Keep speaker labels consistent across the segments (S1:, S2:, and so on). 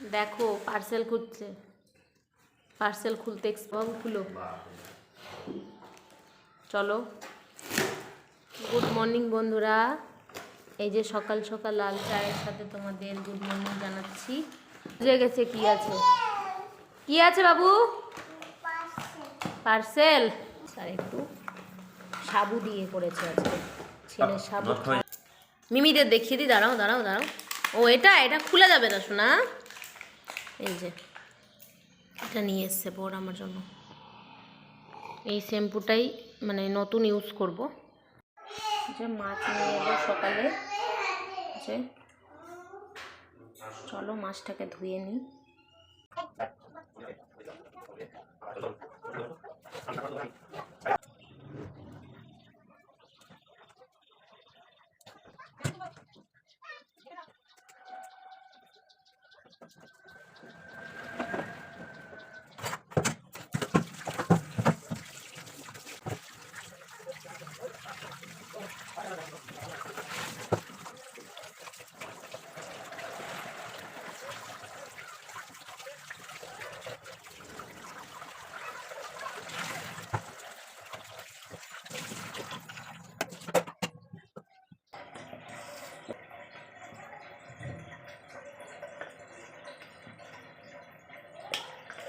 S1: দেখো পার্সেল খুলছে পার্সেল খুলতে এক্সপাম খুলো। চলো। গুড মর্নিং বন্ধুরা। এই যে সকাল সকাল লাল চায়ের সাথে তোমাদের গুড মর্নিং জানাচ্ছি। বুঝে গেছে কি আছে? কি আছে বাবু? পার্সেল আর একটু সাবু দিয়ে করেছে আজকে। ছেলের সাবু। মিমিদের দেখিয়ে দিই দাঁড়াও দাঁড়াও দাঁড়াও। ও এটা এটা খুলে যাবে না শোনা এই যে, এটা নিয়ে এসছে বোর আমার জন্য। এই শ্যাম্পুটাই মানে নতুন ইউজ করব। যে মাছ নিয়ে এলো সকালে। যে, চলো মাছটাকে ধুয়ে নিই।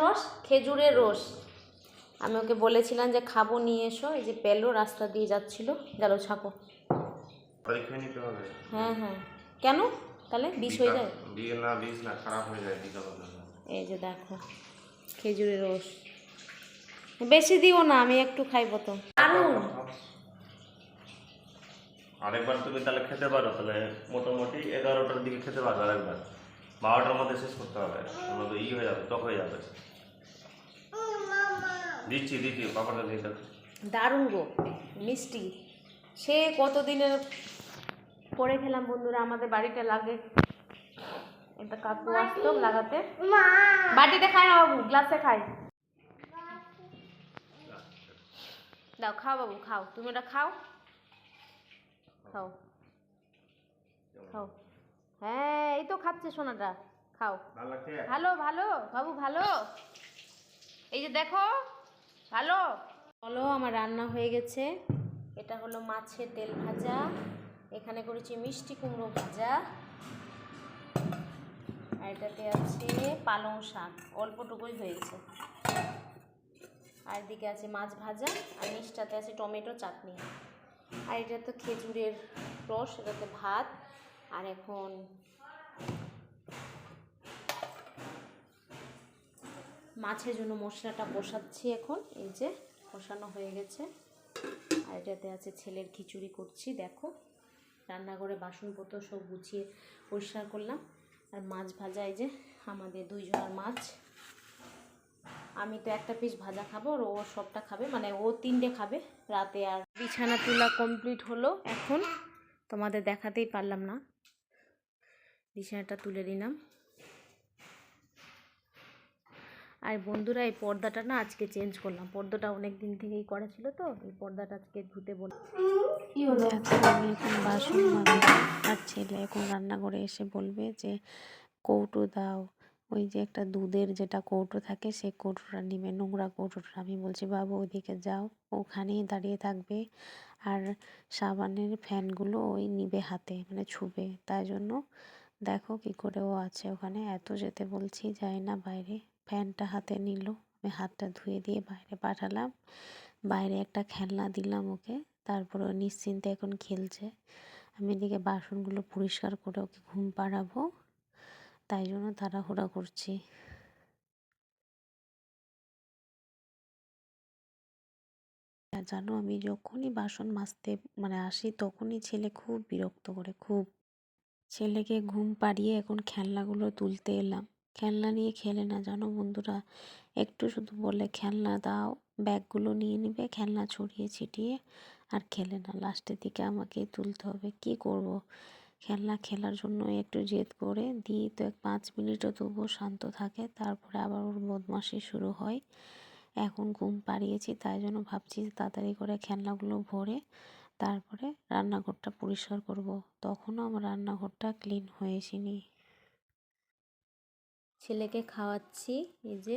S1: রস? খেজুরের রস। আমি ওকে বলেছিলাম যে খাব নিয়ে এসো। এই যে পেল রাস্তা দিয়ে যাচ্ছিল। গেল ছাকো হ্যাঁ হ্যাঁ। কেন? তাহলে বিষ হয়ে যায়?
S2: না বিষ না খারাপ হয়ে যায়
S1: এই যে দেখো খেজুরের রস। বেশি দিও না আমি একটু খাইবো তো। দারুণ।
S2: আরেকবার তুমি তাহলে খেতে পারো, তাহলে মোটামুটি এগারোটার দিকে খেতে পারবে আরেকবার। বারোটার মধ্যে শেষ করতে হবে আমাদের ই হয়ে যাবে, টক হয়ে যাবে। দিচ্ছি দিচ্ছি পাপাটা দিয়ে।
S1: দারুণ গো, মিষ্টি। সে কতদিনের পরে খেলাম বন্ধুরা, আমাদের বাড়িতে লাগে। এটা কাকু আসতো লাগাতে। বাটিতে খায় না বাবু, গ্লাসে খায়। দাও, খাও বাবু, খাও। তুমি ওটা খাও। খাও। খাও। হ্যাঁ এই তো খাচ্ছে সোনাটা। খাও।
S2: ভালো
S1: ভালো বাবু ভালো? এই যে দেখো ভালো? বলো আমার রান্না হয়ে গেছে। এটা হলো মাছের তেল ভাজা। এখানে করেছি মিষ্টি কুমড়ো ভাজা। আর এটাতে আছে পালং শাক। অল্পটুকুই হয়েছে। আর এদিকে আছে মাছ ভাজা। আর নিচটাতে আছে টমেটো চাটনি। আর এটা তো খেজুরের রস, এটাতে ভাত, আর এখন মাছের জন্য মশলাটা কষাচ্ছি এখন, এই যে কষানো হয়ে গেছে। আর এটাতে আছে ছেলের খিচুড়ি করছি, দেখো। রান্নাঘরে বাসনপত্র সব গুছিয়ে পরিষ্কার করলাম। আর মাছ ভাজা, এই যে আমাদের দুইজনের মাছ। আমি তো একটা পিস ভাজা খাব আর ও সবটা খাবে মানে ও তিনটে খাবে রাতে আর বিছানা তোলা কমপ্লিট হলো এখন। তোমাদের দেখাতেই পারলাম না। বিছানাটা তুলে দিলাম আর বন্ধুরা এই পর্দাটা না আজকে চেঞ্জ করলাম। পর্দাটা অনেক দিন থেকেই করা ছিল তো এই পর্দাটা আজকে ধুতে বল কি হলো?
S3: আমি এখন বাসন আর ছেলে এখন রান্না করে এসে বলবে যে কৌটো দাও। ওই যে একটা দুধের যেটা কৌটো থাকে, সেই কৌটোটা নিবে, নোংরা কৌটোটা। আমি বলছি, বাবু, ওইদিকে যাও, ওখানেই দাঁড়িয়ে থাকবে। আর সাবানের ফ্যানগুলো ওই নিবে হাতে মানে ছুবে। তাই জন্য দেখো কি করে ও আছে ওখানে। এত যেতে বলছি, যাই না বাইরে। ফ্যানটা হাতে নিল, আমি হাতটা ধুয়ে দিয়ে বাইরে পাঠালাম। বাইরে একটা খেলনা দিলাম ওকে, তারপরে ও নিশ্চিন্তে এখন খেলছে। আমি এদিকে বাসনগুলো পরিষ্কার করে ওকে ঘুম পাড়াবো। তাই জন্য তাড়াহুড়া করছি। জানো, আমি যখনই বাসন মাজতে মানে আসি তখনই ছেলে খুব বিরক্ত করে, খুব। ছেলেকে ঘুম পাড়িয়ে এখন খেলনাগুলো তুলতে এলাম। খেলনা নিয়ে খেলে না, জানো বন্ধুরা? একটু শুধু বলে, খেলনা দাও, ব্যাগগুলো নিয়ে নিবে, খেলনা ছড়িয়ে ছিটিয়ে, আর খেলে না। লাস্টের দিকে আমাকেই তুলতে হবে। কি করব। খেলনা খেলার জন্য একটু জেদ করে দিই। তো এক পাঁচ মিনিটও তবুও শান্ত থাকে, তারপরে আবার ওর বদমাশি শুরু হয়। এখন ঘুম পাড়িয়েছি, তাই জন্য ভাবছি তাড়াতাড়ি করে খেলনাগুলো ভরে তারপরে রান্নাঘরটা পরিষ্কার করব। তখনও আমার রান্নাঘরটা ক্লিন হয়েছিনি
S1: ছেলেকে খাওয়াচ্ছি, এই যে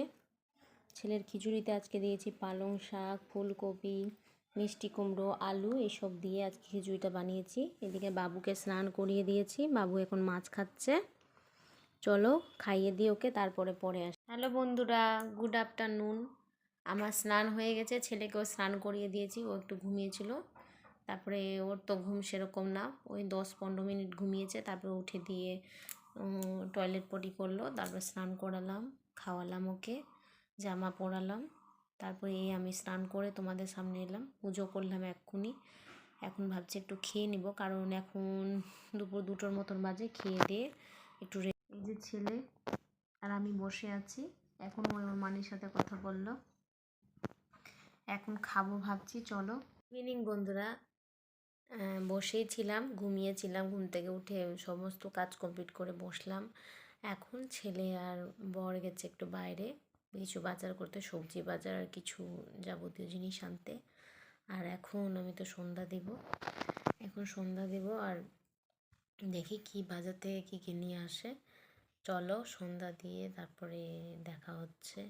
S1: ছেলের খিচুড়িতে আজকে দিয়েছি পালং শাক, ফুলকপি মিষ্টি কুমড়ো, আলু এসব দিয়ে আজকে খিচুড়িটা বানিয়েছি। এদিকে বাবুকে স্নান করিয়ে দিয়েছি। বাবু এখন মাছ খাচ্ছে। চলো খাইয়ে দিয়ে ওকে তারপরে পরে আস। হ্যালো বন্ধুরা গুড আফটারনুন আমার স্নান হয়ে গেছে। ছেলেকেও স্নান করিয়ে দিয়েছি। ও একটু ঘুমিয়েছিল। তারপরে ওর তো ঘুম সেরকম না। ওই দশ পনেরো মিনিট ঘুমিয়েছে। তারপরে উঠে দিয়ে টয়লেট পটি করল। তারপর স্নান করালাম, খাওয়ালাম ওকে। জামা পরালাম। তারপরে এই আমি স্নান করে তোমাদের সামনে এলাম। পুজো করলাম এক্ষুনি। এখন ভাবছি একটু খেয়ে নিব, কারণ এখন দুপুর দুটোর মতন বাজে, খেয়ে দিয়ে একটু এই যে ছেলে, আর আমি বসে আছি। এখন ওই ওর মানির সাথে কথা বলল। এখন খাব ভাবছি, চলো। ইভিনিং বন্ধুরা বসেই ছিলাম, ঘুমিয়েছিলাম, ঘুম থেকে উঠে সমস্ত কাজ কমপ্লিট করে বসলাম। এখন ছেলে আর বর গেছে একটু বাইরে। কিছু বাজার করতে, সবজি বাজার আর কিছু যাবতীয় জিনিস আনতে। আর এখন আমি তো সন্ধ্যা দেব। এখন সন্ধ্যা দেব আর দেখি কি বাজার থেকে কী কী নিয়ে আসে। চলো সন্ধ্যা দিয়ে তারপরে দেখা হচ্ছে।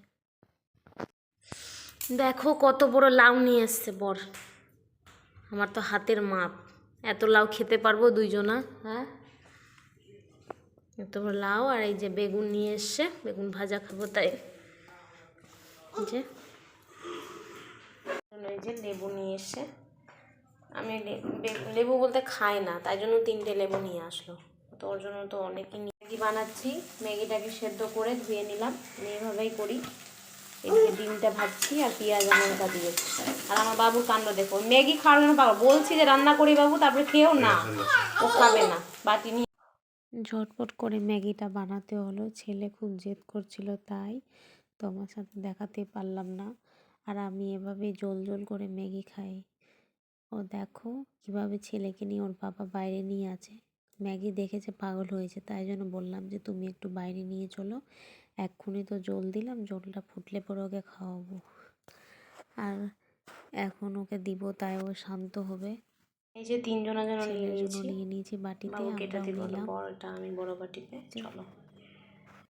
S1: দেখো কত বড় লাউ নিয়ে এসছে বর। আমার তো হাতের মাপ। এত লাউ খেতে পারব দুইজনা হ্যাঁ? এত বড় লাউ আর এই যে বেগুন নিয়ে এসছে। বেগুন ভাজা খাব তাই। যে। এই যে লেবু নিয়ে এসছে আমি লেবু বলতে খাই না তাই জন্য তিনটে লেবু নিয়ে আসলো। তো ওর জন্য তো অনেকই ম্যাগি বানাচ্ছি ম্যাগিটাকে সেদ্ধ করে ধুয়ে নিলাম আমি এভাবেই করি। এদিকে ডিমটা ভাজছি আর পেঁয়াজ আর লঙ্কা দিয়ে আর আমার বাবুর কাণ্ড দেখো ম্যাগি খাওয়ার জন্য পাবো বলছি যে রান্না করি বাবু তারপরে খেয়েও না। ও খাবে না বাটি নিয়ে
S3: ঝটপট করে ম্যাগিটা বানাতে হলো ছেলে খুব জেদ করছিল তাই। তোমার সাথে দেখাতে পারলাম না। আর আমি এভাবে জল জল করে ম্যাগি খাই। ও দেখো কীভাবে ছেলেকে নিয়ে ওর বাবা বাইরে নিয়ে আছে। ম্যাগি দেখেছে পাগল হয়েছে তাই জন্য বললাম যে তুমি একটু বাইরে নিয়ে চলো। এক্ষুনি তো জল দিলাম জলটা ফুটলে পরে ওকে খাওয়াবো। আর এখন ওকে দিব তাই ও শান্ত হবে।
S1: এই যে তিনজনের জন্য নিয়ে নিয়েছি
S3: বাটিতে
S1: দিব
S3: নিলাম।
S1: বড়টা আমি বড় বাটিতে। চলো।